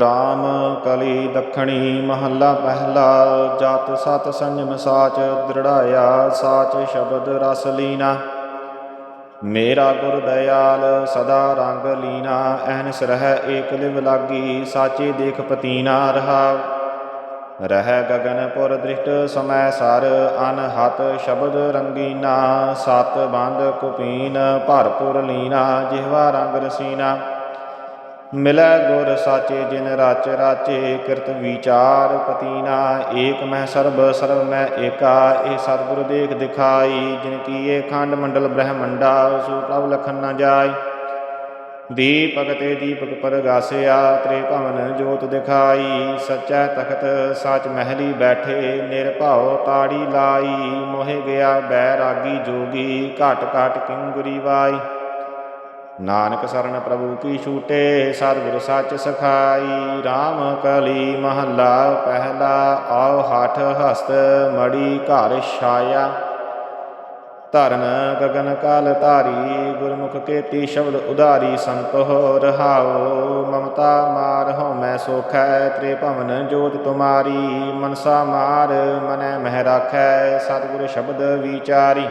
ਰਾਮ ਕਲੀ ਦਖਣੀ ਮਹੱਲਾ ਪਹਿਲਾ, ਜਤ ਸਤ ਸੰਜਮ ਸਾਚ ਦ੍ਰਿੜਾਇਆ, ਸਾਚ ਸ਼ਬਦ ਰਸ ਲੀਨਾ। ਮੇਰਾ ਗੁਰ ਦਇਆਲ ਸਦਾ ਰੰਗ ਲੀਨਾ, ਐਨਸ ਰਹਿ ਏਕ ਲਿਵ ਲਾਗੀ, ਸਾਚੇ ਦੇਖ ਪਤੀਨਾ ਰਹਾ। ਰਹਿ ਗਗਨਪੁਰ ਦ੍ਰਿਸ਼ਟ ਸਮੈ ਸਰ ਅਨਹਤ ਸ਼ਬਦ ਰੰਗੀਨਾ। ਸਤ ਬੰਦ ਕੁਪੀਨ ਭਰਪੁਰ ਲੀਨਾ, ਜਿਹਵਾ ਰੰਗ ਰਸੀਨਾ। ਮਿਲੈ ਗੁਰ ਸਾਚੇ ਜਿਨ ਰਾਚ ਰਾਚੇ, ਕਿਰਤ ਵਿਚਾਰ ਪਤੀਨਾ ਏਕ ਮੈਂ ਸਰਬ ਸਰਬ ਮੈਂ ਏਕਾ, ਇਹ ਸਤਿਗੁਰ ਦੇਖ ਦਿਖਾਈ, ਜਿਨ ਕੀਏ ਖੰਡ ਮੰਡਲ ਬ੍ਰਹਮੰਡਾ, ਸੋ ਪ੍ਰਭ ਲਖਨ ਨ ਜਾਈ ਦੀਪਕ ਤੇ ਦੀਪਕ ਪਰਗਾਸਿਆ, ਤ੍ਰੇ ਭਵਨ ਜੋਤ ਦਿਖਾਈ, ਸਚੈ ਤਖਤ ਸਚ ਮਹਿਲੀ ਬੈਠੇ ਨਿਰਭਉ ਤਾੜੀ ਲਾਈ, ਮੋਹਿ ਗਿਆ ਬੈਰਾਗੀ ਜੋਗੀ, ਘਟ ਘਟ ਕਿੰਗੁਰੀ ਵਾਈ। ਨਾਨਕ ਸਰਨ ਪ੍ਰਭੂ ਕੀ ਛੂਟੇ ਸਤਿਗੁਰ ਸੱਚ ਸਖਾਈ। RAM ਕਲੀ ਮਹੱਲਾ ਪਹਿਲਾ, ਆਓ ਹਠ ਹਸਤ ਮੜੀ ਘਰ ਛਾਇਆ। ਧਰਨ ਗਗਨ ਕਾਲ ਧਾਰੀ, ਗੁਰਮੁਖ ਕੇਤੀ ਸ਼ਬਦ ਉਧਾਰੀ, ਸੰਤੋ ਰਹਾਓ। ਮਮਤਾ ਮਾਰ ਹੋ ਮੈਂ ਸੋਖੈ ਤ੍ਰੇ ਭਵਨ ਜੋਤ ਤੁਮਾਰੀ। ਮਨਸਾ ਮਾਰ ਮਨੈ ਮਹਿ ਰਾਖੈ, ਸਤਿਗੁਰ ਸ਼ਬਦ ਵਿਚਾਰੀ।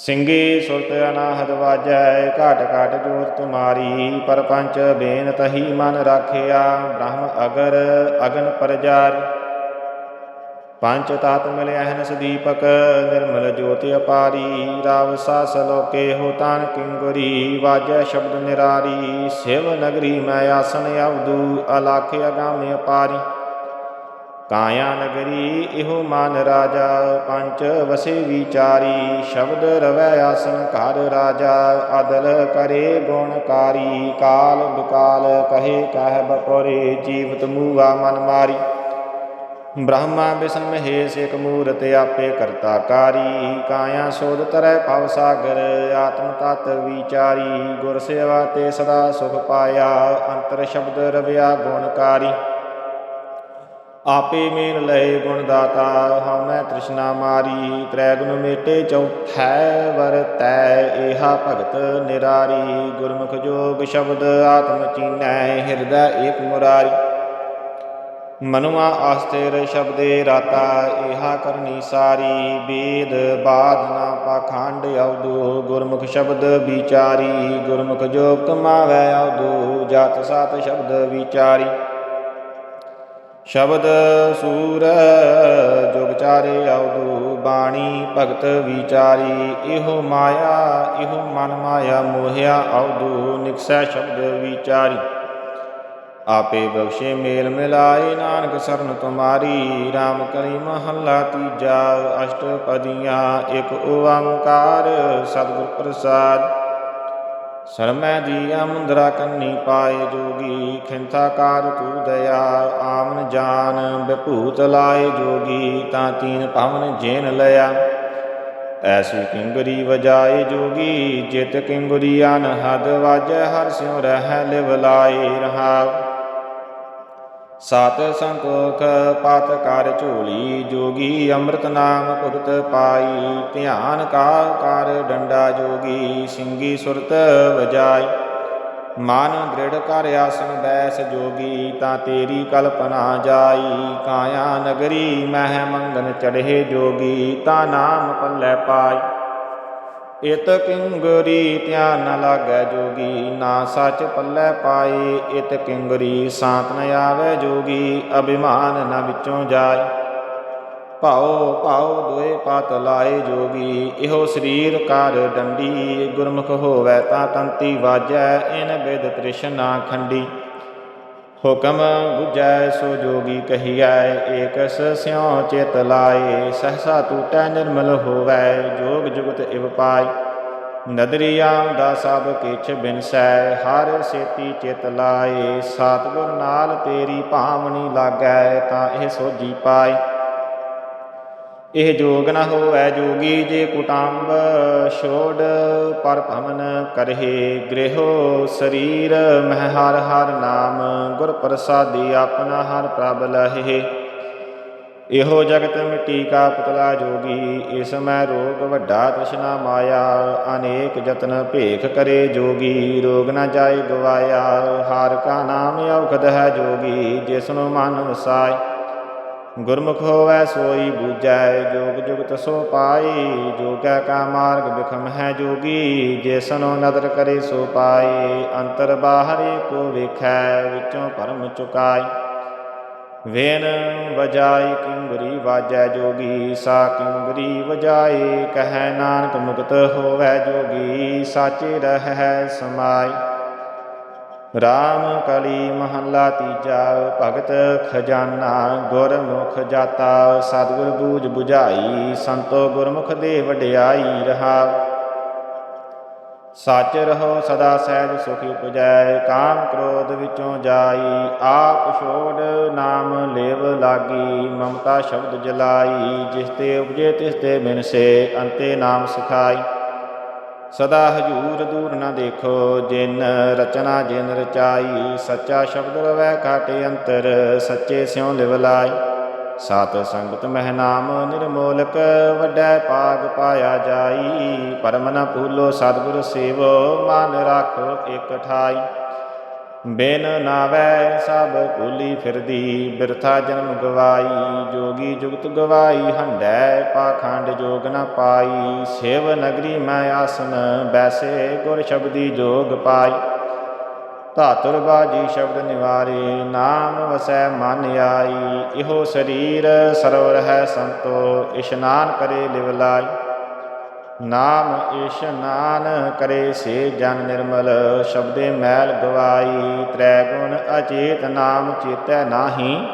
ਸਿੰਘੇ ਸੁਰਤ ਅਨਾਹਦ ਵਾਜੈ, ਘਾਟ ਘਾਟ ਜੋਤ ਤੁਮਾਰੀ, ਪਰਪੰਚ ਬੇਨ ਤਹੀ ਮਨ ਰਾਖਿਆ, ਬ੍ਰਹਮ ਅਗਰ ਅਗਨ ਪਰਜਾਰ। ਪੰਚ ਤਾਤ ਮਿਲਿਆ ਹਨਸ ਦੀਪਕ ਨਿਰਮਲ ਜੋਤਿ ਅਪਾਰੀ, ਰਾਵ ਸਾਸ ਲੋਕੇ ਹੋ ਤਾਨ ਕਿੰਗੁਰੀ ਵਾਜੈ ਸ਼ਬਦ ਨਿਰਾਰੀ, ਸਿਵ ਨਗਰੀ ਮੈਂ ਆਸਨ ਅਵਦੂ ਅਲਾਖ ਅਗਾਮ ਅਪਾਰੀ। ਕਾਇਆ ਨਗਰੀ, ਇਹੋ ਮਨ ਰਾਜਾ। ਪੰਚ ਵਸੇ ਵਿਚਾਰੀ, ਸ਼ਬਦ ਰਵੈ ਆਸਨ ਘਰ ਰਾਜਾ। ਅਦਲ ਕਰੇ ਗੁਣਕਾਰੀ ਕਾਲ ਬਿਕਾਲ ਕਹੇ ਕਹਿ ਬਪੋਰੇ ਜੀਵਤ ਮੂਵਾ ਮਨ ਮਾਰੀ। ਬ੍ਰਹਮਾ ਵਿਸ਼ਨ ਮਹੇਸ਼ ਇਕ ਮੂਰਤ ਆਪੇ ਕਰਤਾ ਕਾਰੀ। ਕਾਇਆ ਸੋਧ ਤਰੈ ਭਵ ਸਾਗਰ, ਆਤਮ ਤਤ ਵਿਚਾਰੀ। ਗੁਰ ਸੇਵਾ ਤੇ ਸਦਾ ਸੁਖ ਪਾਇਆ, ਅੰਤਰ ਸ਼ਬਦ ਰਵਿਆ ਗੁਣਕਾਰੀ ਆਪੇ ਮੇਨ ਲਏ ਗੁਣ ਦਾਤਾ ਹਉ ਤ੍ਰਿਸ਼ਨਾ ਮਾਰੀ ਤ੍ਰੈ ਗੁਣ ਮੇਟੇ ਚੌਥੈ ਵਰਤੈ ਏਹਾ ਭਗਤ ਨਿਰਾਰੀ, ਗੁਰਮੁਖ ਜੋਗ ਸ਼ਬਦ ਆਤਮ ਚੀਨੈ, ਹਿਰਦੈ ਏਕ ਮੁਰਾਰੀ। ਮਨੁਆ ਆਸਤੇਰ ਸ਼ਬਦੇ ਰਾਤਾ, ਏਹਾ ਕਰਨੀ ਸਾਰੀ, ਬੇਦ ਬਾਦ ਨਾ ਪਾਖੰਡ ਅਵਦੂ ਗੁਰਮੁਖ ਸ਼ਬਦ ਵਿਚਾਰੀ, ਗੁਰਮੁਖ ਜੋਗ ਕਮਾਵੈ ਅਵਦੂ ਜਤ ਸਤ ਸ਼ਬਦ ਵਿਚਾਰੀ। ਸ਼ਬਦ ਸੂਰ ਜੁਗ ਚਾਰੇ ਅਵਦੂ ਬਾਣੀ ਭਗਤ ਵਿਚਾਰੀ। ਇਹੋ ਮਾਇਆ, ਇਹੋ ਮਨ ਮਾਇਆ, ਮੋਹਿਆ ਅਵਦੂ ਨਿਕਸੈ ਸ਼ਬਦ ਵਿਚਾਰੀ। ਆਪੇ ਬਖਸ਼ੇ ਮੇਲ ਮਿਲਾਏ, ਨਾਨਕ ਸਰਨ ਤੁਮਾਰੀ। RAM ਕਲੀ ਮਹੱਲਾ ਤੀਜਾ, ਅਸ਼ਟਪਦੀਆਂ, ਇੱਕ ਓੰਕਾਰ, ਸਤਿਗੁਰ ਪ੍ਰਸਾਦ। ਸਰਮੈ ਦੀਆ ਮੁੰਦਰਾ ਕੰਨੀ ਪਾਏ ਜੋਗੀ, ਖਿੰਥਾ ਕਾਰ ਤੂ ਦਇਆ, ਆਮਨ ਜਾਨ ਬਿਭੂਤ ਲਾਏ ਜੋਗੀ, ਤਾਂ ਤੀਨ ਭਵਨ ਜੇਨ ਲਿਆ। ਐਸੀ ਕਿੰਗਰੀ ਵਜਾਏ ਜੋਗੀ, ਜਿਤ ਕਿੰਗਰੀ ਅਨਹਦ ਵਾਜੈ, ਹਰ ਸਿਉ ਰਹਿ ਲਿਵ ਲਾਏ ਰਹਾਉ। ਸਤ ਸੰਤੋਖ ਪਤ ਕਰ ਝੋਲੀ, ਜੋਗੀ ਅੰਮ੍ਰਿਤ ਨਾਮ ਭੁਗਤ ਪਾਈ। ਧਿਆਨ ਕਾ ਕਰ ਡੰਡਾ ਜੋਗੀ ਸਿੰਘੀ ਸੁਰਤ ਵਜਾਈ। ਮਨ ਦ੍ਰਿੜ ਕਰ ਆਸਨ ਬੈਸ ਜੋਗੀ, ਤਾਂ ਤੇਰੀ ਕਲਪਨਾ ਜਾਈ। ਕਾਇਆ ਨਗਰੀ ਮਹਿ ਮੰਗਨ ਚੜ੍ਹੇ ਜੋਗੀ, ਤਾਂ ਨਾਮ ਪੱਲੇ ਪਾਈ। ਇਤ ਕਿੰਗਰੀ ਧਿਆਨ ਨ ਲਾਗੈ ਜੋਗੀ, ਨਾ ਸੱਚ ਪੱਲੇ ਪਾਏ, ਇਤ ਕਿੰਗਰੀ ਸਾਤ ਨ ਆਵੈ ਜੋਗੀ, ਅਭਿਮਾਨ ਨ ਵਿੱਚੋਂ ਜਾਏ। ਭਾਉ ਭਾਉ ਦੋਏ ਪਤ ਲਾਏ ਜੋਗੀ, ਇਹੋ ਸਰੀਰ ਕਰ ਡੰਡੀ, ਗੁਰਮੁਖ ਹੋਵੈ ਤਾਂ ਤੰਤੀ ਵਾਜੈ, ਇਨ ਬਿਦ ਤ੍ਰਿਸ਼ਨਾ ਖੰਡੀ। ਹੁਕਮ 부ਜੈ ਸੋ ਜੋਗੀ ਕਹੀਐ, ਏਕਸ ਸਿਉ ਚਿਤ ਲਾਏ, ਸਹਸਾ ਟੂਟੈ ਨਿਰਮਲ ਹੋਵੈ, ਜੋਗ ਜੁਗਤ ਇਵ ਪਾਈ ਨਦਰੀਆਂ ਦਾ ਸਭ ਕਿਛ ਬਿਨਸੈ, ਹਰ ਸੇਤੀ ਚਿਤ ਲਾਏ ਸਤਿਗੁਰ ਨਾਲ ਤੇਰੀ ਭਾਵਨੀ ਲਾਗੈ, ਤਾਂ ਇਹ ਸੋਜੀ ਪਾਈ ਇਹ ਜੋਗ ਨ ਹੋਵੈ ਜੋਗੀ ਜੇ ਕੁਟੰਬ, ਛੋੜ ਪਰ ਭਵਨ ਕਰਹਿ ਗ੍ਰਹਿਓ ਸਰੀਰ, ਮਹਿ ਹਰ ਹਰ ਨਾਮ, ਗੁਰ ਪ੍ਰਸਾਦੀ ਆਪਣਾ ਹਰ ਪ੍ਰਭ ਲਹਿ। ਇਹੋ ਜਗਤ ਮਿੱਟੀ ਕਾ ਪੁਤਲਾ ਜੋਗੀ, ਇਸ ਮੈਂ ਰੋਗ ਵੱਡਾ ਤ੍ਰਿਸ਼ਨਾ ਮਾਇਆ, ਅਨੇਕ ਯਤਨ ਭੇਖ ਕਰੇ ਜੋਗੀ, ਰੋਗ ਨਾ ਜਾਏ ਗਵਾਇਆ, ਹਾਰ ਕਾ ਨਾਮ ਔਖਦ ਹੈ ਜੋਗੀ ਜਿਸ ਨੂੰ ਮਨ ਵਸਾਏ ਗੁਰਮੁਖ ਹੋਵੈ ਸੋਈ ਬੂਝੈ, ਜੋਗ ਜੁਗਤ ਸੋ ਪਾਈ, ਜੋਗੈ ਕਾ ਮਾਰਗ ਬਿਖਮ ਹੈ ਜੋਗੀ ਜਿਸਨੋ ਨਦਰ ਕਰੇ ਸੋ ਪਾਏ ਅੰਤਰ ਬਾਹਰੇ ਕੋ ਵੇਖੈ, ਵਿੱਚੋਂ ਭਰਮ ਚੁਕਾਈ। ਵੇਨ ਵਜਾਈ ਕਿੰਗਰੀ ਵਾਜੈ ਜੋਗੀ, ਸਾ ਕਿੰਗਰੀ ਵਜਾਏ ਕਹੈ ਨਾਨਕ ਮੁਕਤ ਹੋਵੈ ਜੋਗੀ, ਸਾਚੇ ਰਹਿ ਸਮਾਈ। ਰਾਮ ਕਲੀ ਮਹੱਲਾ ਤੀਜਾ, ਭਗਤ ਖਜ਼ਾਨਾ ਗੁਰਮੁਖ ਜਾਤਾ। ਸਤਿਗੁਰ ਬੂਝ 부ਝਾਈ ਸੰਤੋ ਗੁਰਮੁਖ ਦੇ ਵਡਿਆਈ ਰਹਾ। ਸੱਚ ਰਹੋ ਸਦਾ ਸਹਿਜ ਸੁਖੀ ਉਪਜੈ, ਕਾਮ ਕ੍ਰੋਧ ਵਿੱਚੋਂ ਜਾਈ। ਆਪ ਛੋੜ ਨਾਮ ਲੇਵ ਲਾਗੀ, ਮਮਤਾ ਸ਼ਬਦ ਜਲਾਈ। ਜਿਸ ਤੇ ਉਪਜੇ ਤਿਸ ਤੇ ਬਿਨਸੇ, ਅੰਤੇ ਨਾਮ ਸਿਖਾਈ। ਸਦਾ ਹਜੂਰ ਦੂਰ ਨਾ ਦੇਖੋ, ਜਿਨ ਰਚਨਾ ਜਿਨ ਰਚਾਈ, ਸੱਚਾ ਸ਼ਬਦ ਰਵੈ ਕਾਟੇ ਅੰਤਰ, ਸੱਚੇ ਸਿਉ ਲਿਵਲਾਈ ਸਤ ਸੰਗਤ ਮਹਿ ਨਾਮ ਨਿਰਮੋਲਕ, ਵੱਡੈ ਪਾਗ ਪਾਇਆ ਜਾਈ। ਪਰਮ ਨ ਭੂਲੋ ਸਤਿਗੁਰ ਸੇਵੋ, ਮਨ ਰਾਖੋ ਇਕ ਠਾਈ। ਬਿਨ ਨਾਵੈ ਸਭ ਭੂਲੀ ਫਿਰਦੀ, ਬਿਰਥਾ ਜਨਮ ਗਵਾਈ, ਜੋਗੀ ਜੁਗਤ ਗਵਾਈ ਹੰਡੈ ਪਾਖੰਡ ਜੋਗ ਨ ਪਾਈ, ਸਿਵ ਨਗਰੀ ਮੈਂ ਆਸਨ, ਬੈਸੇ ਗੁਰ ਸ਼ਬਦੀ ਜੋਗ ਪਾਈ। ਧਾਤੁਰ ਬਾਜੀ ਸ਼ਬਦ ਨਿਵਾਰੇ, ਨਾਮ ਵਸੈ ਮਨ ਆਈ, ਇਹੋ ਸਰੀਰ ਸਰਵਰ ਹੈ ਸੰਤੋ, ਇਸ਼ਨਾਨ ਕਰੇ ਲਿਵ ਲਾਈ। ਨਾਮ ਇਸ਼ਨਾਨ ਕਰੇ ਸੇ ਜਨ ਨਿਰਮਲ, ਸ਼ਬਦੇ ਮੈਲ ਗਵਾਈ, ਤ੍ਰੈ ਗੁਣ ਅਚੇਤ ਨਾਮ ਚੇਤੈ ਨਾਹੀ।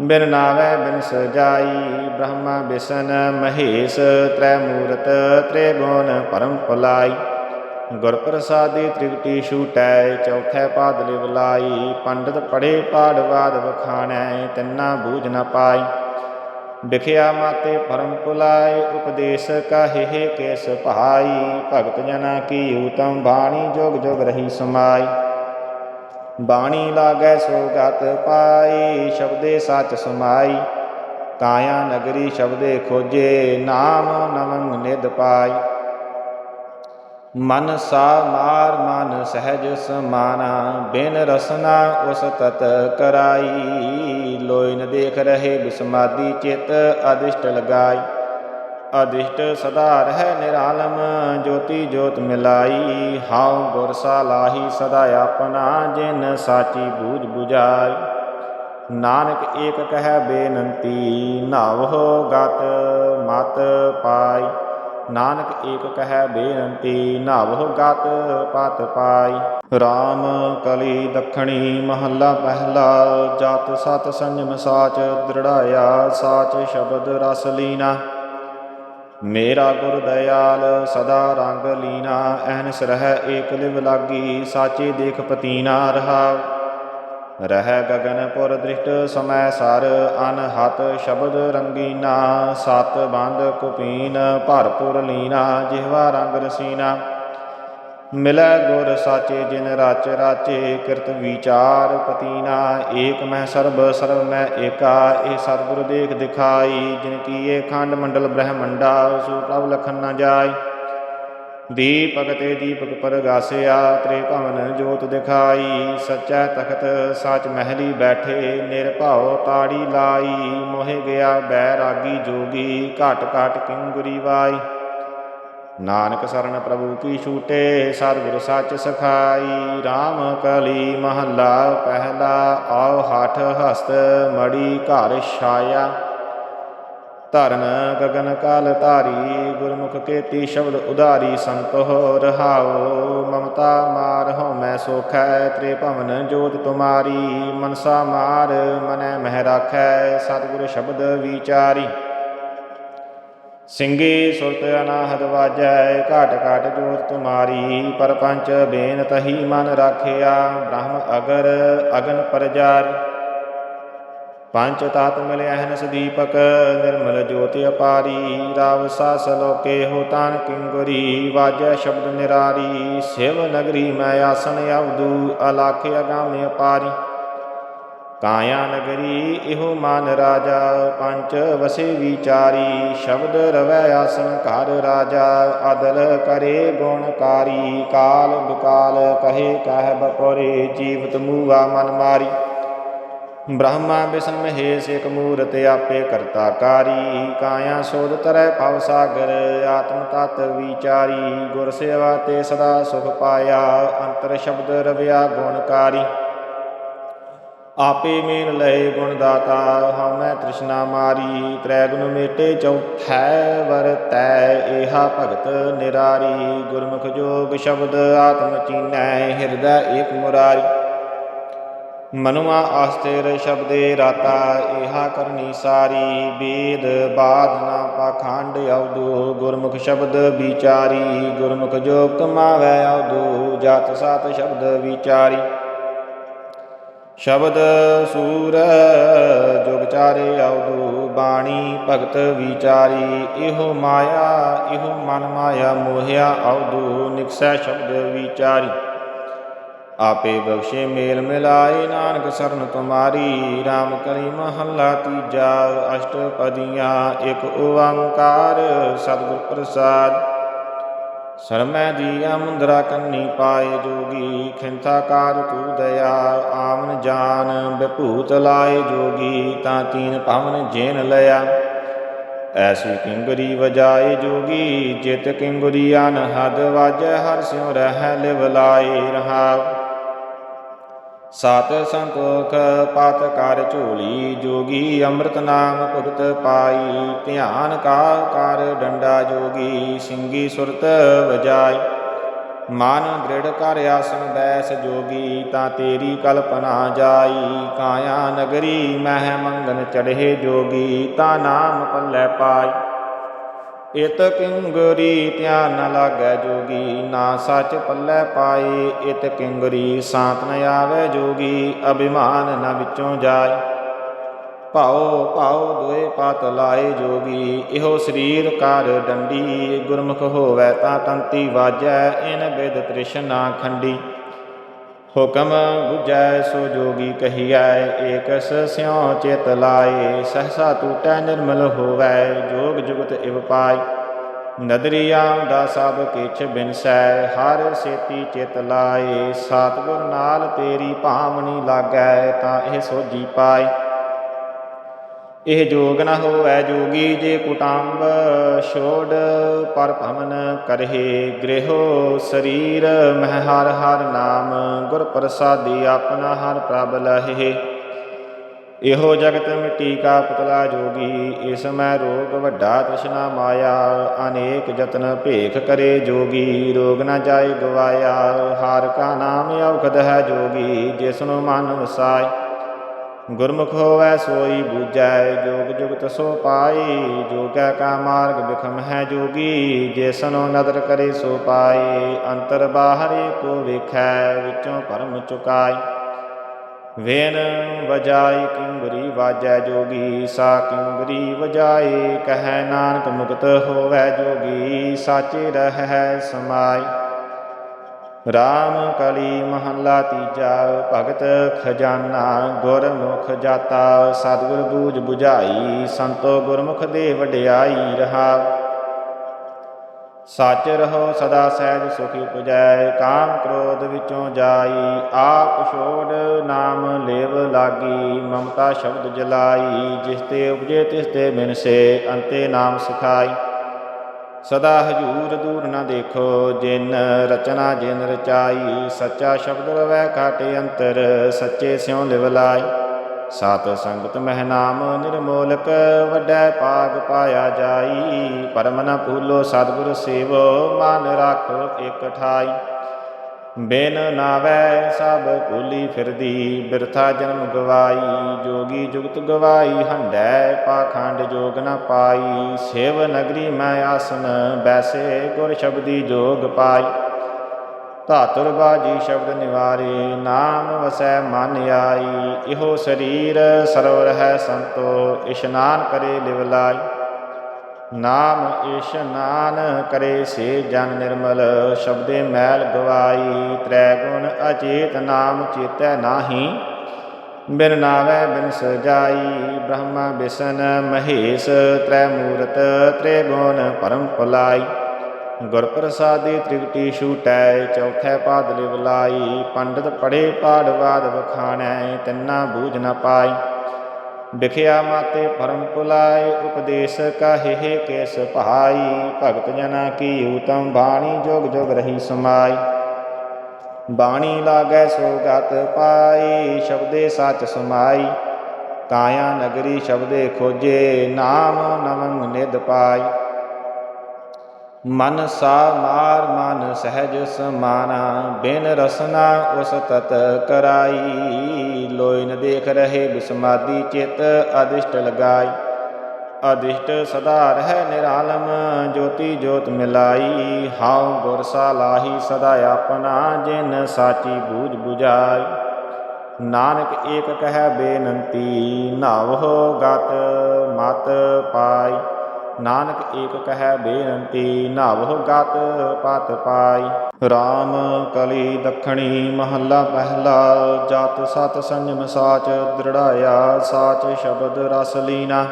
ਬਿਨ ਨਾਵੈ ਬਿਨ ਸਜਾਈ, ਬ੍ਰਹਮਾ ਬਿਸ਼ਨ ਮਹੇਸ਼, ਤ੍ਰੈ ਮੂਰਤ ਤ੍ਰੈ ਗੁਣ ਪਰਮ ਪਲਾਈ ਗੁਰ ਪ੍ਰਸਾਦੀ ਤ੍ਰਿਗਟੀ ਛੂਟੈ, ਚੌਥੈ ਪਾਦ ਲਿਵ ਲਾਈ। ਪੰਡਤ ਪੜੇ ਪਾੜਵਾਦ ਵਖਾਣੈ, ਤਿੰਨਾ ਬੂਝ ਨ ਪਾਈ। ਵਿਖਿਆ ਮਾਤੇ ਪਰਮ ਪੁਲਾਏ ਉਪਦੇਸ਼ ਕਾਹੇ ਕੇਸ ਭਾਈ ਭਗਤ ਜਨਾ ਕੀ ਉਤਮ ਬਾਣੀ ਜੋਗ ਜੋਗ ਰਹੀ ਸਮਾਈ। ਬਾਣੀ ਲਾਗੈ ਸੋਗਤ ਪਾਈ, ਸ਼ਬਦੇ ਸਚ ਸਮਾਈ। ਕਾਇਆ ਨਗਰੀ ਸ਼ਬਦੇ ਖੋਜੇ, ਨਾਮ ਨਵੰਗ ਨਿਦ ਪਾਈ। ਮਨ ਸਾ ਮਾਰ ਮਨ ਸਹਿਜ ਸਮਾਨਾ, ਬਿਨ ਰਸਨਾ ਉਸ ਤਤ ਕਰਾਈ। ਲੋਇ ਨ ਦੇਖ ਰਹੇ ਬਿਸਮਾਦੀ ਚਿਤ ਅਦਿਸ਼ਟ ਲਗਾਈ। ਅਦਿਸ਼ਟ ਸਦਾ ਰਹਿ ਨਿਰਾਲਮ, ਜੋਤੀ ਜੋਤ ਮਿਲਾਈ। ਹਾਉ ਗੁਰ ਸਾ ਲਾਹੀ ਸਦਾ ਆਪਣਾ, ਜਿਨ ਸਾਚੀ ਬੂਝ 부ਝਾਈ ਨਾਨਕ ਏਕ ਕਹਿ ਬੇਨੰਤੀ, ਨਾਵਹੁ ਗਤ ਮਤ ਪਾਈ। ਨਾਨਕ ਏਕ ਕਹਿ ਬੇਨੰਤੀ, ਨਾਵਹੁ ਗਤ ਪਤ ਪਾਈ। RAM ਕਲੀ ਦਖਣੀ ਮਹੱਲਾ ਪਹਿਲਾ, ਜਤ ਸਤ ਸੰਜਮ ਸਾਚ ਦ੍ਰਿੜਾਇਆ, ਸਾਚ ਸ਼ਬਦ ਰਸ ਲੀਨਾ। ਮੇਰਾ ਗੁਰ ਦਇਆਲ ਸਦਾ ਰੰਗ ਲੀਨਾ, ਐਨਸ ਰਹਿ ਏਕ ਲਿਵ ਲਾਗੀ, ਸਾਚੇ ਦੇਖ ਪਤੀਨਾ ਰਹਾ। ਰਹਿ ਗਗਨਪੁਰ ਦ੍ਰਿਸ਼ਟ ਸਮੈ ਸਰ ਅਨਹਤ ਸ਼ਬਦ ਰੰਗੀਨਾ, ਸਤ ਬੰਦ ਕੁਪੀਨ, ਭਰਪੁਰ ਲੀਨਾ, ਜਿਹਵਾ ਰੰਗ ਰਸੀਨਾ। ਮਿਲੈ ਗੁਰ ਸਾਚੇ, ਜਿਨ ਰਚ ਰਾਚੇ, ਕਿਰਤ ਵਿਚਾਰ ਪਤੀਨਾ। ਏਕ ਮੈਂ ਸਰਬ ਸਰਬ ਮੈਂ ਏਕਾ, ਇਹ ਸਤਿਗੁਰ ਦੇਖ ਦਿਖਾਈ। ਜਿਨ ਕੀਏ ਖੰਡ ਮੰਡਲ ਬ੍ਰਹਮੰਡਾ, ਸੋ ਪ੍ਰਭ ਲਖਨ ਨ ਜਾਈ ਦੀਪਕ ਤੇ ਦੀਪਕ ਪਰਗਾਸਿਆ ਤ੍ਰੇ ਭਵਨ ਜੋਤ ਦਿਖਾਈ, ਸੱਚਾ ਤਖਤ ਸੱਚ ਮਹਿਲੀ ਬੈਠੇ, ਨਿਰਭਉ ਤਾੜੀ ਲਾਈ, ਮੋਹਿ ਗਿਆ ਬੈਰਾਗੀ ਜੋਗੀ, ਘਟ ਘਟ ਕਿੰਗੁਰੀ ਵਾਈ। ਨਾਨਕ ਸਰਨ ਪ੍ਰਭੂ ਕੀ ਛੂਟੇ ਸਤਿਗੁਰ ਸੱਚ ਸਖਾਈ। RAM ਕਲੀ ਮਹੱਲਾ, ਪਹਿਲਾ ਆਓ, ਹੱਠ ਹਸਤ, ਮੜੀ ਘਰ ਛਾਇਆ। ਧਰਨ ਗਗਨ ਕਾਲ ਧਾਰੀ, ਗੁਰਮੁਖ ਕੇਤੀ ਸ਼ਬਦ ਉਧਾਰੀ, ਸੰਤੋ ਰਹਾਓ ਮਮਤਾ ਮਾਰ ਹੋ ਮੈਂ ਸੋਖੈ ਤ੍ਰੇ ਭਵਨ ਜੋਤ ਤੁਮਾਰੀ। ਮਨਸਾ ਮਾਰ, ਮਨੈ ਮਹਿ ਰਾਖੈ, ਸਤਿਗੁਰ ਸ਼ਬਦ ਵਿਚਾਰੀ। ਸਿੰਘੇ ਸੁਰਤ ਅਨਾਹਦ ਵਾਜੈ, ਘਾਟ ਘਾਟ ਜੋਤ ਤੁਮਾਰੀ। ਪਰਪੰਚ ਬੇਨਤਹੀ ਮਨ ਰਾਖਿਆ, ਬ੍ਰਹਮ ਅਗਰ ਅਗਨ ਪਰਜਾਰੀ। ਪੰਚ ਤਤ ਮਿਲਿਆ ਹਨਸ ਦੀਪਕ, ਨਿਰਮਲ ਜੋਤਿ ਅਪਾਰੀ, ਰਾਵ ਸਾਸ ਲੋਕੇ ਹੋ ਤਾਨ ਕਿੰਗੁਰੀ ਵਾਜੈ ਸ਼ਬਦ ਨਿਰਾਰੀ, ਸਿਵ ਨਗਰੀ ਮੈਂ ਆਸਨ ਅਵਦੂ ਅਲਾਖ ਅਗਾਮਿ ਅਪਾਰੀ। ਕਾਇਆ ਨਗਰੀ, ਇਹੋ ਮਨ ਰਾਜਾ, ਪੰਚ ਵਸੇ ਵਿਚਾਰੀ, ਸ਼ਬਦ ਰਵੈ ਆਸਨ ਘਰ ਰਾਜਾ, ਅਦਲ ਕਰੇ ਗੁਣਕਾਰੀ ਕਾਲ ਬਿਕਾਲ ਕਹੇ ਕਹਿ ਬਪੋਰੇ ਜੀਵਤ ਮੂਆ ਮਨ ਮਾਰੀ। ਬ੍ਰਹਮਾ ਵਿਸ਼ਨ ਮਹੇਸ਼ ਇਕ ਮੂਰਤ ਆਪੇ ਕਰਤਾ ਕਾਰੀ, ਕਾਇਆ ਸੋਧ ਤਰੈ ਭਵ ਸਾਗਰ, ਆਤਮ ਤਤ ਵਿਚਾਰੀ, ਗੁਰ ਸੇਵਾ ਤੇ ਸਦਾ ਸੁਖ ਪਾਇਆ, ਅੰਤਰ ਸ਼ਬਦ ਰਵਿਆ ਗੁਣਕਾਰੀ ਆਪੇ ਮੇਨ ਲਏ ਗੁਣ ਦਾਤਾ ਹਉ ਮੈਂ ਤ੍ਰਿਸ਼ਨਾ ਮਾਰੀ ਤ੍ਰੈ ਗੁਣ ਮੇਟੇ ਚੌਥੈ ਵਰਤੈ ਏਹਾ ਭਗਤ ਨਿਰਾਰੀ, ਗੁਰਮੁਖ ਜੋਗ ਸ਼ਬਦ ਆਤਮ ਚੀਨੈ, ਹਿਰਦੈ ਏਕ ਮੁਰਾਰੀ। ਮਨੁਆ ਆਸਤੇਰ ਸ਼ਬਦੇ ਰਾਤਾ ਇਹਾ ਕਰਨੀ ਸਾਰੀ, ਬੇਦ ਬਾਦ ਨਾ ਪਾਖੰਡ ਅਵਦੂ ਗੁਰਮੁਖ ਸ਼ਬਦ ਵਿਚਾਰੀ, ਗੁਰਮੁਖ ਜੋ ਕਮਾਵੈ ਅਵਦੂ ਜਤ ਸਤ ਸ਼ਬਦ ਵਿਚਾਰੀ। ਸ਼ਬਦ ਸੂਰ, ਜੁਗ ਚਾਰੇ ਅਵਦੂ ਬਾਣੀ ਭਗਤ ਵਿਚਾਰੀ, ਇਹੋ ਮਾਇਆ, ਇਹੋ ਮਨ ਮਾਇਆ ਮੋਹਿਆ ਅਵਦੂ ਨਿਕਸੈ ਸ਼ਬਦ ਵਿਚਾਰੀ। ਆਪੇ ਬਖਸ਼ੇ ਮੇਲ ਮਿਲਾਏ, ਨਾਨਕ ਸਰਨ ਤੁਮਾਰੀ RAM ਕਲੀ ਮਹੱਲਾ ਤੀਜਾ, ਅਸ਼ਟਪਦੀਆਂ, ਇੱਕ ਓੰਕਾਰ, ਸਤਿਗੁਰ ਪ੍ਰਸਾਦ। ਸਰਮੈ ਦੀਆ ਮੁੰਦਰਾ ਕੰਨੀ ਪਾਏ ਜੋਗੀ, ਖਿੰਥਾ ਕਾਰ ਤੂ ਦਇਆ, ਆਮਨ ਜਾਨ ਬਿਭੂਤ ਲਾਏ ਜੋਗੀ, ਤਾਂ ਤੀਨ ਭਵਨ ਜੇਨ ਲਿਆ। ਐਸੀ ਕਿੰਗਰੀ ਵਜਾਏ ਜੋਗੀ, ਜਿਤ ਕਿੰਗਰੀ ਅਨਹਦ ਵਾਜੈ, ਹਰ ਸਿਉ ਰਹਿ ਲਿਵ ਲਾਏ ਰਹਾਉ ਸਤ ਸੰਤੋਖ ਪਤ ਕਰ ਝੋਲੀ, ਜੋਗੀ ਅੰਮ੍ਰਿਤ ਨਾਮ ਭੁਗਤ ਪਾਈ। ਧਿਆਨ ਕਾ ਕਰ ਡੰਡਾ ਜੋਗੀ, ਸਿੰਗੀ ਸੁਰਤ ਵਜਾਈ। ਮਨ ਦ੍ਰਿੜ ਕਰ ਆਸਨ ਬੈਸ ਜੋਗੀ, ਤਾਂ ਤੇਰੀ ਕਲਪਨਾ ਜਾਈ। ਕਾਇਆ ਨਗਰੀ ਮਹਿ ਮੰਗਨ ਚੜ੍ਹੇ ਜੋਗੀ, ਤਾਂ ਨਾਮ ਪੱਲੇ ਪਾਈ। ਇਤ ਕਿੰਗਰੀ ਧਿਆਨ ਨ ਲਾਗੈ ਜੋਗੀ, ਨਾ ਸੱਚ ਪੱਲੇ ਪਾਏ, ਇਤ ਕਿੰਗਰੀ ਸਾਤ ਨ ਆਵੈ ਜੋਗੀ, ਅਭਿਮਾਨ ਨ ਵਿੱਚੋਂ ਜਾਏ। ਭਾਉ ਭਾਉ ਦੋਏ ਪਤ ਲਾਏ ਜੋਗੀ, ਇਹੋ ਸਰੀਰ ਕਰ ਡੰਡੀ, ਗੁਰਮੁਖ ਹੋਵੈ ਤਾਂ ਤੰਤੀ ਵਾਜੈ, ਇਨ ਬਿਦ ਤ੍ਰਿਸ਼ਨਾ ਖੰਡੀ। ਹੁਕਮ 부ਜੈ ਸੋ ਜੋਗੀ ਕਹੀਐ, ਏਕਸ ਸਿਉ ਚਿਤ ਲਾਏ, ਸਹਸਾ ਟੂਟੈ ਨਿਰਮਲ ਹੋਵੈ, ਜੋਗ ਜੁਗਤ ਇਵ ਪਾਈ ਨਦਰੀਆਂ ਦਾ ਸਭ ਕਿਛ ਬਿਨਸੈ, ਹਰ ਸੇਤੀ ਚਿਤ ਲਾਏ ਸਤਿਗੁਰ ਨਾਲ ਤੇਰੀ ਭਾਵਨੀ ਲਾਗੈ, ਤਾਂ ਇਹ ਸੋਜੀ ਪਾਈ ਇਹ ਜੋਗ ਨ ਹੋਵੈ ਜੋਗੀ ਜੇ ਕੁਟੰਬ, ਛੋੜ ਪਰ ਭਵਨ ਕਰਹਿ ਗ੍ਰਹਿਓ ਸਰੀਰ, ਮਹਿ ਹਰ ਹਰ ਨਾਮ, ਗੁਰ ਪ੍ਰਸਾਦੀ ਆਪਣਾ ਹਰ ਪ੍ਰਭ ਲਹਿ। ਇਹੋ ਜਗਤ ਮਿੱਟੀ ਕਾ ਪੁਤਲਾ ਜੋਗੀ, ਇਸ ਮੈਂ ਰੋਗ ਵੱਡਾ ਤ੍ਰਿਸ਼ਨਾ ਮਾਇਆ, ਅਨੇਕ ਯਤਨ ਭੇਖ ਕਰੇ ਜੋਗੀ, ਰੋਗ ਨਾ ਜਾਏ ਗਵਾਇਆ, ਹਾਰ ਕਾ ਨਾਮ ਔਖਦ ਹੈ ਜੋਗੀ ਜਿਸ ਨੂੰ ਮਨ ਵਸਾਏ ਗੁਰਮੁਖ ਹੋਵੈ ਸੋਈ ਬੂਝੈ, ਜੋਗ ਜੁਗਤ ਸੋ ਪਾਈ, ਜੋਗੈ ਕਾ ਮਾਰਗ ਬਿਖਮ ਹੈ ਜੋਗੀ ਜਿਸਨੋ ਨਦਰ ਕਰੇ ਸੋ ਪਾਏ ਅੰਤਰ ਬਾਹਰੇ ਕੋ ਵੇਖੈ, ਵਿੱਚੋਂ ਭਰਮ ਚੁਕਾਈ। ਵੇਨ ਵਜਾਈ ਕਿੰਗਰੀ ਵਾਜੈ ਜੋਗੀ, ਸਾ ਕਿੰਗਰੀ ਵਜਾਏ ਕਹੈ ਨਾਨਕ ਮੁਕਤ ਹੋਵੈ ਜੋਗੀ, ਸਾਚੇ ਰਹਿ ਸਮਾਈ। ਰਾਮ ਕਲੀ ਮਹੱਲਾ ਤੀਜਾ ਭਗਤ ਖਜ਼ਾਨਾ ਗੁਰਮੁਖ ਜਾਤਾ। ਸਤਿਗੁਰ ਬੂਝ 부ਝਾਈ ਸੰਤੋ ਗੁਰਮੁਖ ਦੇ ਵਡਿਆਈ ਰਹਾ। ਸੱਚ ਰਹੋ ਸਦਾ ਸਹਿਜ ਸੁਖੀ ਉਪਜੈ, ਕਾਮ ਕ੍ਰੋਧ ਵਿੱਚੋਂ ਜਾਈ। ਆਪ ਛੋੜ ਨਾਮ ਲੇਵ ਲਾਗੀ, ਮਮਤਾ ਸ਼ਬਦ ਜਲਾਈ। ਜਿਸ ਤੇ ਉਪਜੇ ਤਿਸ ਤੇ ਬਿਨਸੇ, ਅੰਤੇ ਨਾਮ ਸਿਖਾਈ। ਸਦਾ ਹਜੂਰ ਦੂਰ ਨਾ ਦੇਖੋ, ਜਿਨ ਰਚਨਾ ਜਿਨ ਰਚਾਈ, ਸੱਚਾ ਸ਼ਬਦ ਰਵੈ ਘਾਟੇ ਅੰਤਰ, ਸੱਚੇ ਸਿਉ ਲਿਵਲਾਈ ਸਤ ਸੰਗਤ ਮਹਿ ਨਾਮ ਨਿਰਮੋਲਕ, ਵੱਡੈ ਪਾਗ ਪਾਇਆ ਜਾਈ। ਪਰਮ ਨ ਭੂਲੋ ਸਤਿਗੁਰ ਸੇਵੋ, ਮਨ ਰਾਖੋ ਇਕ ਠਾਈ। ਬਿਨ ਨਾਵੈ ਸਭ ਭੂਲੀ ਫਿਰਦੀ, ਬਿਰਥਾ ਜਨਮ ਗਵਾਈ, ਜੋਗੀ ਜੁਗਤ ਗਵਾਈ ਹੰਡੈ ਪਾਖੰਡ ਜੋਗ ਨ ਪਾਈ, ਸਿਵ ਨਗਰੀ ਮੈਂ ਆਸਨ, ਬੈਸੇ ਗੁਰ ਸ਼ਬਦੀ ਜੋਗ ਪਾਈ। ਧਾਤੁਰ ਬਾਜੀ ਸ਼ਬਦ ਨਿਵਾਰੇ, ਨਾਮ ਵਸੈ ਮਨ ਆਈ, ਇਹੋ ਸਰੀਰ ਸਰਵ ਰਹਿ ਸੰਤੋ, ਇਸ਼ਨਾਨ ਕਰੇ ਲਿਵ ਲਾਈ। ਨਾਮ ਇਸ਼ਨਾਨ ਕਰੇ ਸੇ ਜਨ ਨਿਰਮਲ, ਸ਼ਬਦੇ ਮੈਲ ਗਵਾਈ, ਤ੍ਰੈ ਗੁਣ ਅਚੇਤ ਨਾਮ ਚੇਤੈ ਨਾਹੀ। ਬਿਨ ਨਾਵੈ ਬਿਨ ਸਜਾਈ, ਬ੍ਰਹਮਾ ਬਿਸ਼ਨ ਮਹੇਸ਼, ਤ੍ਰੈ ਮੂਰਤ ਤ੍ਰੇ ਗੁਣ ਪਰਮ ਭਲਾਈ। ਗੁਰ ਪ੍ਰਸਾਦੀ ਤ੍ਰਿਗਟੀ ਛੂਟੈ ਚੌਥੈ ਪਾਦ ਲਿਵ ਲਾਈ। ਪੰਡਤ ਪੜੇ ਪਾੜਵਾਦ ਵਖਾਣੈ, ਤਿੰਨਾ ਬੂਝ ਨ ਪਾਈ। ਵਿਖਿਆ ਮਾਤੇ ਪਰਮ ਪੁਲਾਏ ਉਪਦੇਸ਼ ਕਾਹੇ ਕੇਸ ਭਾਈ ਭਗਤ ਜਨਾ ਕੀ ਉਤਮ ਬਾਣੀ ਜੋਗ ਜੋਗ ਰਹੀ ਸਮਾਈ। ਬਾਣੀ ਲਾਗੈ ਸੋ ਗਤ ਪਾਈ, ਸ਼ਬਦੇ ਸਚ ਸਮਾਈ। ਕਾਇਆ ਨਗਰੀ ਸ਼ਬਦੇ ਖੋਜੇ, ਨਾਮ ਨਮੰ ਨਿਦ ਪਾਈ। ਮਨ ਸਾ ਮਾਰ ਮਨ ਸਹਿਜ ਸਮਾਨਾ, ਬਿਨ ਰਸਨਾ ਉਸ ਤਤ ਕਰਾਈ। ਲੋਇ ਨ ਦੇਖ ਰਹੇ ਬਿਸਮਾਦੀ ਚਿਤ ਅਦਿਸ਼ਟ ਲਗਾਈ। ਅਦਿਸ਼ਟ ਸਦਾ ਰਹਿ ਨਿਰਾਲਮ, ਜੋਤੀ ਜੋਤ ਮਿਲਾਈ। ਹਾਉ ਗੁਰ ਸਾਲਾਹੀ ਸਦਾ ਆਪਣਾ, ਜਿਨ ਸਾਚੀ ਬੂਝ 부ਝਾਈ ਨਾਨਕ ਏਕ ਕਹਿ ਬੇਨੰਤੀ, ਨਾਵਹੁ ਗਤ ਮਤ ਪਾਈ। ਨਾਨਕ ਏਕ ਕਹਿ ਬੇਨੰਤੀ, ਨਾਵਹੁ ਗਤ ਪਤ ਪਾਈ। RAM ਕਲੀ ਦਖਣੀ ਮਹੱਲਾ ਪਹਿਲਾ, ਜਤ ਸਤ ਸੰਜਮ ਸਾਚ ਦ੍ਰਿੜਾਇਆ, ਸਾਚ ਸ਼ਬਦ ਰਸ ਲੀਨਾ।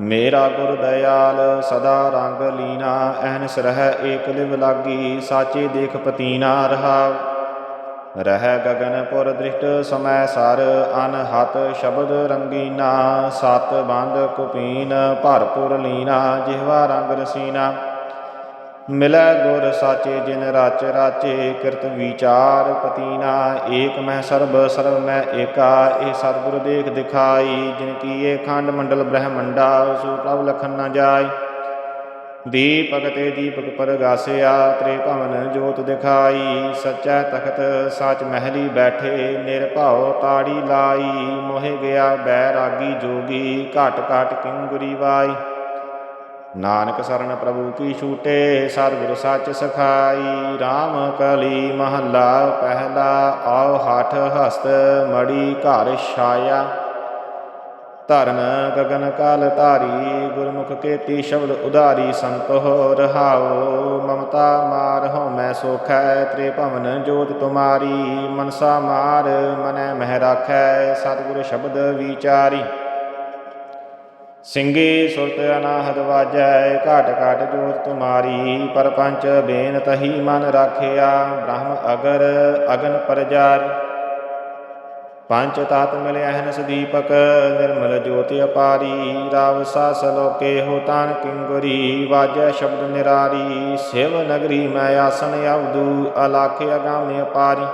ਮੇਰਾ ਗੁਰ ਦਇਆਲ ਸਦਾ ਰੰਗ ਲੀਨਾ, ਐਨਸ ਰਹਿ ਏਕ ਲਿਵ ਲਾਗੀ, ਸਾਚੇ ਦੇਖ ਪਤੀਨਾ ਰਹਾ ਰਹਿ ਗਗਨਪੁਰ ਦ੍ਰਿਸ਼ਟ ਸਮੈ ਸਰ ਅਨਹਤ ਸ਼ਬਦ ਰੰਗੀਨਾ, ਸਤ ਬੰਦ ਕੁਪੀਨ, ਭਰਪੁਰ ਲੀਨਾ, ਜਿਹਵਾ ਰੰਗ ਰਸੀਨਾ। ਮਿਲੈ ਗੁਰ ਸਾਚੇ, ਜਿਨ ਰਚ ਰਾਚੇ, ਕਿਰਤ ਵਿਚਾਰ ਪਤੀਨਾ। ਏਕ ਮੈਂ ਸਰਬ ਸਰਬ ਮੈਂ ਏਕਾ, ਇਹ ਸਤਿਗੁਰ ਦੇਖ ਦਿਖਾਈ। ਜਿਨ ਕੀਏ ਖੰਡ ਮੰਡਲ ਬ੍ਰਹਮੰਡਾ, ਸੋ ਪ੍ਰਭ ਲਖਨ ਨਾ ਜਾਈ ਦੀਪਕ ਤੇ ਦੀਪਕ ਪਰਗਾਸਿਆ ਤ੍ਰੇ ਭਵਨ ਜੋਤ ਦਿਖਾਈ, ਸੱਚਾ ਤਖਤ ਸੱਚ ਮਹਿਲੀ ਬੈਠੇ, ਨਿਰਭਉ ਤਾੜੀ ਲਾਈ, ਮੋਹਿ ਗਿਆ ਬੈਰਾਗੀ ਜੋਗੀ, ਘਟ ਘਟ ਕਿੰਗੁਰੀ ਵਾਈ। ਨਾਨਕ ਸਰਨ ਪ੍ਰਭੂ ਕੀ ਛੂਟੇ ਸਤਿਗੁਰ ਸੱਚ ਸਖਾਈ RAM ਕਲੀ ਮਹੱਲਾ ਪਹਿਲਾ, ਆਓ ਹੱਠ ਹਸਤ ਮੜੀ ਘਰ ਛਾਇਆ। ਧਰਨ ਗਗਨ ਕਾਲ ਧਾਰੀ, ਗੁਰਮੁਖ ਕੇਤੀ ਸ਼ਬਦ ਉਧਾਰੀ, ਸੰਤੋ ਰਹਾਉ ਮਮਤਾ ਮਾਰ ਹੋ ਮੈਂ ਸੋਖੈ ਤ੍ਰੇ ਭਵਨ ਜੋਤ ਤੁਮਾਰੀ, ਮਨਸਾ ਮਾਰ ਮਨੈ ਮਹਿ ਰਾਖੈ, ਸਤਿਗੁਰ ਸ਼ਬਦ ਵਿਚਾਰੀ। ਸਿੰਘੇ ਸੁਰਤ ਅਨਾਹਦ ਵਾਜੈ, ਘਾਟ ਘਾਟ ਜੋਤ ਤੁਮਾਰੀ, ਪਰਪੰਚ ਬੇਨਤਹੀ ਮਨ ਰਾਖਿਆ, ਬ੍ਰਹਮ ਅਗਰ ਅਗਨ ਪਰਜਾਰੀ। ਪੰਚ ਤਾਤ ਮਿਲਿਆ ਹਨਸ ਦੀਪਕ ਨਿਰਮਲ ਜੋਤਿ ਅਪਾਰੀ, ਰਾਵ ਸਾਸ ਲੋਕੇ ਹੋ ਤਾਨ ਕਿੰਗੁਰੀ ਵਾਜੈ ਸ਼ਬਦ ਨਿਰਾਰੀ, ਸਿਵ ਨਗਰੀ ਮੈਂ ਆਸਣ ਅਵਦੂ ਅਲਾਖ ਅਗਾਮਿ ਅਪਾਰੀ।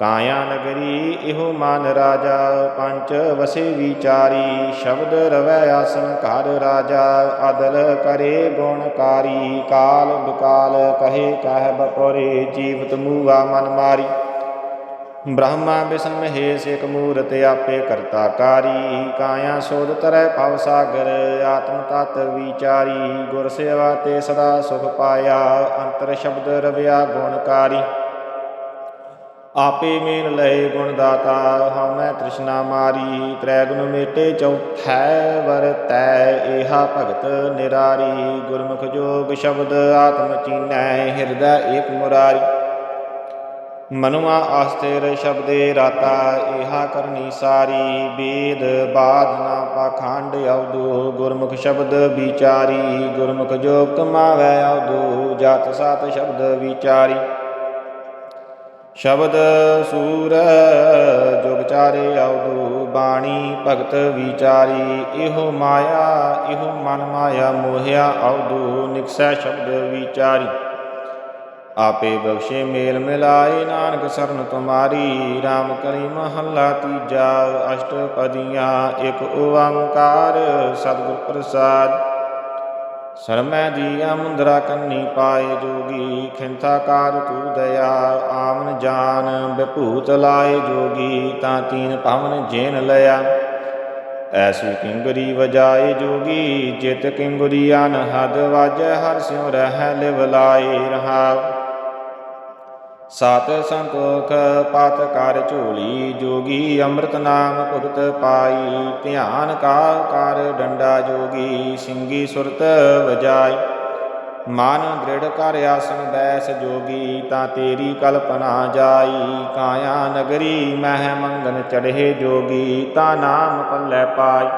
ਕਾਇਆ ਨਗਰੀ, ਇਹੋ ਮਾਨ ਰਾਜਾ ਪੰਚ ਵਸੇ ਵਿਚਾਰੀ, ਸ਼ਬਦ ਰਵੈ ਆਸਨ ਘਰ ਰਾਜਾ, ਅਦਲ ਕਰੇ ਗੁਣਕਾਰੀ ਕਾਲ ਬਿਕਾਲ ਕਹੇ ਕਹਿ ਬਪੋਰੇ ਜੀਵਤ ਮੂਵਾ ਮਨ ਮਾਰੀ। ਬ੍ਰਹਮਾ ਵਿਸ਼ਨ ਮਹੇਸ਼ ਇਕ ਮੂਰਤ ਆਪੇ ਕਰਤਾ ਕਾਰੀ, ਕਾਇਆ ਸੋਧ ਤਰੈ ਭਵ ਸਾਗਰ, ਆਤਮ ਤਤ ਵਿਚਾਰੀ, ਗੁਰ ਸੇਵਾ ਤੇ ਸਦਾ ਸੁਖ ਪਾਇਆ, ਅੰਤਰ ਸ਼ਬਦ ਰਵਿਆ ਗੁਣਕਾਰੀ ਆਪੇ ਮੇਨ ਲਏ ਗੁਣ ਦਾਤਾ, ਹਉਮੈ ਤ੍ਰਿਸ਼ਨਾ ਮਾਰੀ ਤ੍ਰੈ ਗੁਣ ਮੇਟੇ ਚੌਥੈ ਵਰਤੈ ਏਹਾ ਭਗਤ ਨਿਰਾਰੀ, ਗੁਰਮੁਖ ਜੋਗ ਸ਼ਬਦ ਆਤਮ ਚੀਨੈ, ਹਿਰਦੈ ਏਕ ਮੁਰਾਰੀ। ਮਨੁਆ ਆਸਤੇਰ ਸ਼ਬਦੇ ਰਾਤਾ ਇਹਾ ਕਰਨੀ ਸਾਰੀ, ਬੇਦ ਬਾਦ ਨਾ ਪਾਖੰਡ ਅਵਦੂ ਗੁਰਮੁਖ ਸ਼ਬਦ ਵਿਚਾਰੀ, ਗੁਰਮੁਖ ਜੋ ਕਮਾਵੈ ਅਵਦੂ ਜਤ ਸਤ ਸ਼ਬਦ ਵਿਚਾਰੀ। ਸ਼ਬਦ ਸੂਰ, ਜੁਗ ਚਾਰੇ ਅਵਦੂ ਬਾਣੀ ਭਗਤ ਵਿਚਾਰੀ, ਇਹੋ ਮਾਇਆ, ਇਹੋ ਮਨ ਮਾਇਆ ਮੋਹਿਆ ਅਵਦੂ ਨਿਕਸੈ ਸ਼ਬਦ ਵਿਚਾਰੀ। ਆਪੇ ਬਖਸ਼ੇ ਮੇਲ ਮਿਲਾਏ, ਨਾਨਕ ਸਰਨ ਤੁਮਾਰੀ RAM ਕਲੀ ਮਹੱਲਾ ਤੀਜਾ, ਅਸ਼ਟਪਦੀਆਂ, ਇੱਕ ਓੰਕਾਰ, ਸਤਿਗੁਰ ਪ੍ਰਸਾਦ। ਸਰਮੈ ਦੀਆ ਮੁੰਦਰਾ ਕੰਨੀ ਪਾਏ ਜੋਗੀ, ਖਿੰਥਾ ਕਾਰ ਤੂ ਦਇਆ, ਆਮਨ ਜਾਨ ਬਿਭੂਤ ਲਾਏ ਜੋਗੀ, ਤਾਂ ਤੀਨ ਭਵਨ ਜੇਨ ਲਿਆ। ਐਸੀ ਕਿੰਗਰੀ ਵਜਾਏ ਜੋਗੀ, ਜਿਤ ਕਿੰਗਰੀ ਅਨਹਦ ਵਾਜੈ, ਹਰ ਸਿਉ ਰਹਿ ਲਿਵ ਲਾਏ ਰਹਾਉ ਸਤ ਸੰਤੋਖ ਪਤ ਕਰ ਝੋਲੀ, ਜੋਗੀ ਅੰਮ੍ਰਿਤ ਨਾਮ ਭੁਗਤ ਪਾਈ। ਧਿਆਨ ਕਾ ਕਰ ਡੰਡਾ ਜੋਗੀ ਸਿੰਘੀ ਸੁਰਤ ਵਜਾਈ। ਮਨ ਦ੍ਰਿੜ ਕਰ ਆਸਨ ਬੈਸ ਜੋਗੀ, ਤਾਂ ਤੇਰੀ ਕਲਪਨਾ ਜਾਈ। ਕਾਇਆ ਨਗਰੀ ਮਹਿ ਮੰਗਨ ਚੜ੍ਹੇ ਜੋਗੀ, ਤਾਂ ਨਾਮ ਪੱਲੇ ਪਾਈ।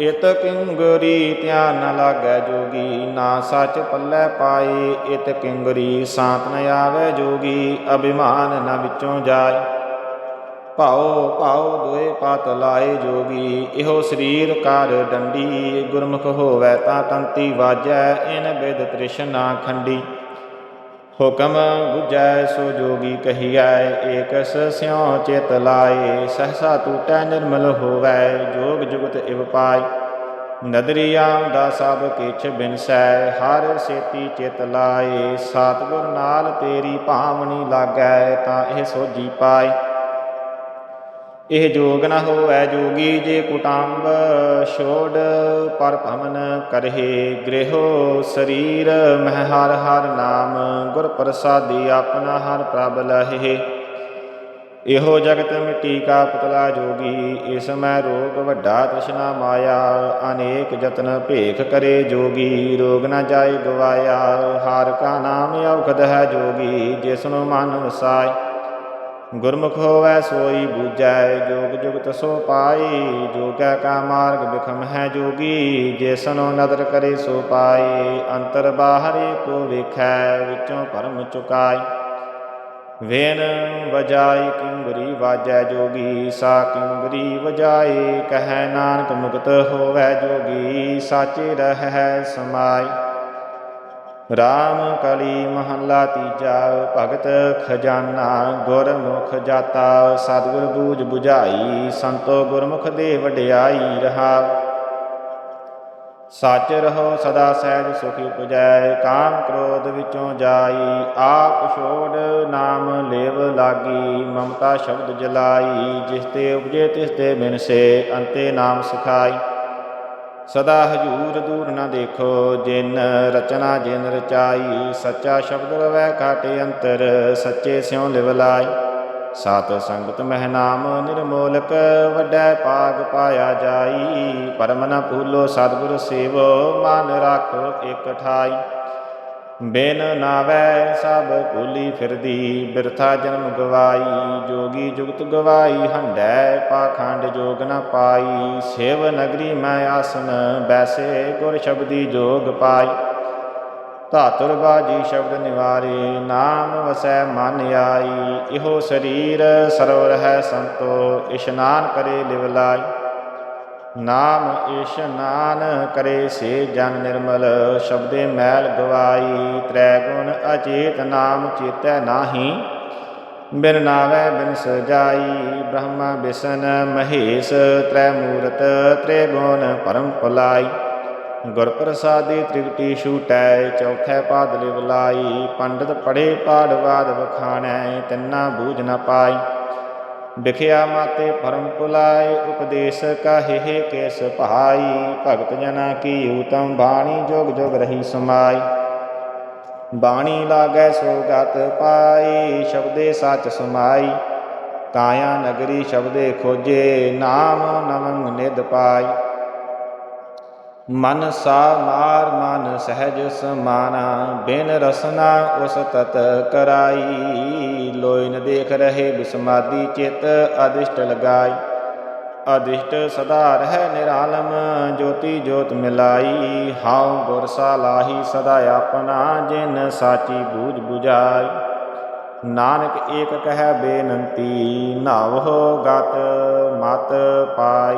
ਇਤ ਕਿੰਗਰੀ ਧਿਆਨ ਨ ਲਾਗੈ ਜੋਗੀ, ਨਾ ਸੱਚ ਪੱਲੇ ਪਾਏ, ਇਤ ਕਿੰਗਰੀ ਸਾਤ ਨ ਆਵੈ ਜੋਗੀ, ਅਭਿਮਾਨ ਨ ਵਿੱਚੋਂ ਜਾਏ। ਭਾਉ ਭਾਉ ਦੋਏ ਪਤ ਲਾਏ ਜੋਗੀ, ਇਹੋ ਸਰੀਰ ਕਰ ਡੰਡੀ, ਗੁਰਮੁਖ ਹੋਵੈ ਤਾਂ ਤੰਤੀ ਵਾਜੈ, ਇਨ ਬਿਦ ਤ੍ਰਿਸ਼ਨਾ ਖੰਡੀ। ਹੁਕਮ 부ਜੈ ਸੋ ਜੋਗੀ ਕਹੀਐ, ਏਕਸ ਸਿਉ ਚਿਤ ਲਾਏ, ਸਹਸਾ ਟੂਟੈ ਨਿਰਮਲ ਹੋਵੈ, ਜੋਗ ਜੁਗਤ ਇਵ ਪਾਈ ਨਦਰੀਆ ਦਾ ਸਭ ਕਿਛ ਬਿਨਸੈ, ਹਰ ਸੇਤੀ ਚਿਤ ਲਾਏ ਸਤਿਗੁਰ ਨਾਲ ਤੇਰੀ ਭਾਵਨੀ ਲਾਗੈ, ਤਾਂ ਇਹ ਸੋਜੀ ਪਾਈ ਇਹ ਜੋਗ ਨ ਹੋਵੈ ਜੋਗੀ ਜੇ ਕੁਟੰਬ ਛੋੜ ਪਰ ਭਵਨ ਕਰਹਿ ਗ੍ਰਹਿ ਸਰੀਰ ਮਹਿ ਹਰ ਹਰ ਨਾਮ, ਗੁਰ ਪ੍ਰਸਾਦੀ ਆਪਣਾ ਹਰ ਪ੍ਰਭ ਲਹਿ। ਇਹੋ ਜਗਤ ਮਿੱਟੀ ਕਾ ਪੁਤਲਾ ਜੋਗੀ, ਇਸ ਮੈਂ ਰੋਗ ਵੱਡਾ ਤ੍ਰਿਸ਼ਨਾ ਮਾਇਆ, ਅਨੇਕ ਯਤਨ ਭੇਖ ਕਰੇ ਜੋਗੀ, ਰੋਗ ਨਾ ਜਾਏ ਗਵਾਇਆ, ਹਾਰ ਕਾ ਨਾਮ ਔਖਦ ਹੈ ਜੋਗੀ ਜਿਸ ਨੂੰ ਮਨ ਵਸਾਏ ਗੁਰਮੁਖ ਹੋਵੈ ਸੋਈ ਬੂਝੈ, ਜੋਗ ਜੁਗਤ ਸੋ ਪਾਈ, ਜੋਗੈ ਕਾ ਮਾਰਗ ਬਿਖਮ ਹੈ ਜੋਗੀ ਜਿਸਨੋ ਨਦਰ ਕਰੇ ਸੋ ਪਾਈ, ਅੰਤਰ ਬਾਹਰੇ ਕੋ ਵੇਖੈ, ਵਿੱਚੋਂ ਭਰਮ ਚੁਕਾਈ। ਵੇਨ ਵਜਾਈ ਕਿੰਗਰੀ ਵਾਜੈ ਜੋਗੀ, ਸਾ ਕਿੰਗਰੀ ਵਜਾਏ ਕਹੈ ਨਾਨਕ ਮੁਕਤ ਹੋਵੈ ਜੋਗੀ, ਸਾਚੇ ਰਹਿ ਸਮਾਈ। ਰਾਮ ਕਲੀ ਮਹੱਲਾ ਤੀਜਾ ਭਗਤ ਖਜ਼ਾਨਾ ਗੁਰਮੁਖ ਜਾਤਾ। ਸਤਿਗੁਰ ਬੂਝ 부ਝਾਈ ਸੰਤੋ ਗੁਰਮੁਖ ਦੇ ਵਡਿਆਈ ਰਹਾ। ਸੱਚ ਰਹੋ ਸਦਾ ਸਹਿਜ ਸੁਖੀ ਉਪਜੈ, ਕਾਮ ਕ੍ਰੋਧ ਵਿੱਚੋਂ ਜਾਈ। ਆਪ ਛੋੜ ਨਾਮ ਲੇਵ ਲਾਗੀ, ਮਮਤਾ ਸ਼ਬਦ ਜਲਾਈ। ਜਿਸ ਤੇ ਉਪਜੇ ਤਿਸ ਤੇ ਬਿਨਸੇ, ਅੰਤੇ ਨਾਮ ਸਿਖਾਈ। ਸਦਾ ਹਜੂਰ ਦੂਰ ਨਾ ਦੇਖੋ, ਜਿਨ ਰਚਨਾ ਜਿਨ ਰਚਾਈ, ਸੱਚਾ ਸ਼ਬਦ ਰਵੈ ਘਾਟੇ ਅੰਤਰ, ਸੱਚੇ ਸਿਉ ਲਿਵਲਾਈ ਸਤ ਸੰਗਤ ਮਹਿ ਨਾਮ ਨਿਰਮੋਲਕ, ਵੱਡੈ ਪਾਗ ਪਾਇਆ ਜਾਈ। ਪਰਮ ਨ ਭੂਲੋ ਸਤਿਗੁਰ ਸੇਵੋ, ਮਨ ਰੱਖੋ ਇਕ ਠਾਈ। ਬਿਨ ਨਾਵੈ ਸਭ ਭੂਲੀ ਫਿਰਦੀ, ਬਿਰਥਾ ਜਨਮ ਗਵਾਈ, ਜੋਗੀ ਜੁਗਤ ਗਵਾਈ ਹੰਡੈ ਪਾਖੰਡ ਜੋਗ ਨ ਪਾਈ, ਸੇਵ ਨਗਰੀ ਮੈਂ ਆਸਨ, ਬੈਸੇ ਗੁਰ ਸ਼ਬਦੀ ਜੋਗ ਪਾਈ। ਧਾਤੁਰ ਬਾਜੀ ਸ਼ਬਦ ਨਿਵਾਰੇ, ਨਾਮ ਵਸੈ ਮਨ ਆਈ, ਇਹੋ ਸਰੀਰ ਸਰਵ ਰਹਿ ਸੰਤੋ, ਇਸ਼ਨਾਨ ਕਰੇ ਲਿਵ ਲਾਈ। ਨਾਮ ਇਸ਼ਨਾਨ ਕਰੇ ਸੇ ਜਨ ਨਿਰਮਲ, ਸ਼ਬਦੇ ਮੈਲ ਗਵਾਈ, ਤ੍ਰੈ ਗੁਣ ਅਚੇਤ ਨਾਮ ਚੇਤੈ ਨਾਹੀ। ਬਿਨ ਨਾਵੈ ਬਿਨ ਸਜਾਈ, ਬ੍ਰਹਮਾ ਬਿਸ਼ਨ ਮਹੇਸ਼, ਤ੍ਰੈ ਮੂਰਤ ਤ੍ਰੈ ਗੁਣ ਪਰਮ ਪਲਾਈ ਗੁਰ ਪ੍ਰਸਾਦੀ ਤ੍ਰਿਗਟੀ ਛੂਟੈ, ਚੌਥੈ ਪਾਦ ਲਿਵ ਲਾਈ। ਪੰਡਤ ਪੜੇ ਪਾੜਵਾਦ ਵਖਾਣੈ, ਤਿੰਨਾ ਬੂਝ ਨ ਪਾਈ। ਵਿਖਿਆ ਮਾਤੇ ਪਰਮ ਪੁਲਾਏ ਉਪਦੇਸ਼ ਕਾਹੇ ਕੇਸ ਭਾਈ ਭਗਤ ਜਨਾ ਕੀ ਉਤਮ ਬਾਣੀ ਜੋਗ ਜੋਗ ਰਹੀ ਸਮਾਈ। ਬਾਣੀ ਲਾਗੈ ਸੋ ਪਾਈ, ਸ਼ਬਦੇ ਸਚ ਸਮਾਈ। ਕਾਇਆ ਨਗਰੀ ਸ਼ਬਦੇ ਖੋਜੇ, ਨਾਮ ਨਵੰਗ ਨਿਦ ਪਾਈ। ਮਨ ਸਾ ਮਾਰ ਮਨ ਸਹਿਜ ਸਮਾਨਾ, ਬਿਨ ਰਸਨਾ ਉਸ ਤਤ ਕਰਾਈ। ਲੋਇ ਨ ਦੇਖ ਰਹੇ ਬਿਸਮਾਦੀ ਚਿਤ ਅਦਿਸ਼ਟ ਲਗਾਈ। ਅਦਿਸ਼ਟ ਸਦਾ ਰਹਿ ਨਿਰਾਲਮ, ਜੋਤੀ ਜੋਤ ਮਿਲਾਈ। ਹਾਉ ਗੁਰ ਸਾਲਾਹੀ ਸਦਾ ਆਪਣਾ, ਜਿਨ ਸਾਚੀ ਬੂਝ 부ਝਾਈ ਨਾਨਕ ਏਕ ਕਹਿ ਬੇਨੰਤੀ ਨਾਵਹੁ ਗਤ ਮਤ ਪਾਈ।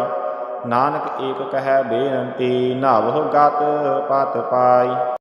ਨਾਨਕ ਏਕ ਕਹਿ ਬੇਨੰਤੀ ਨਾਵਹੁ ਗਤ ਪਤ ਪਾਈ।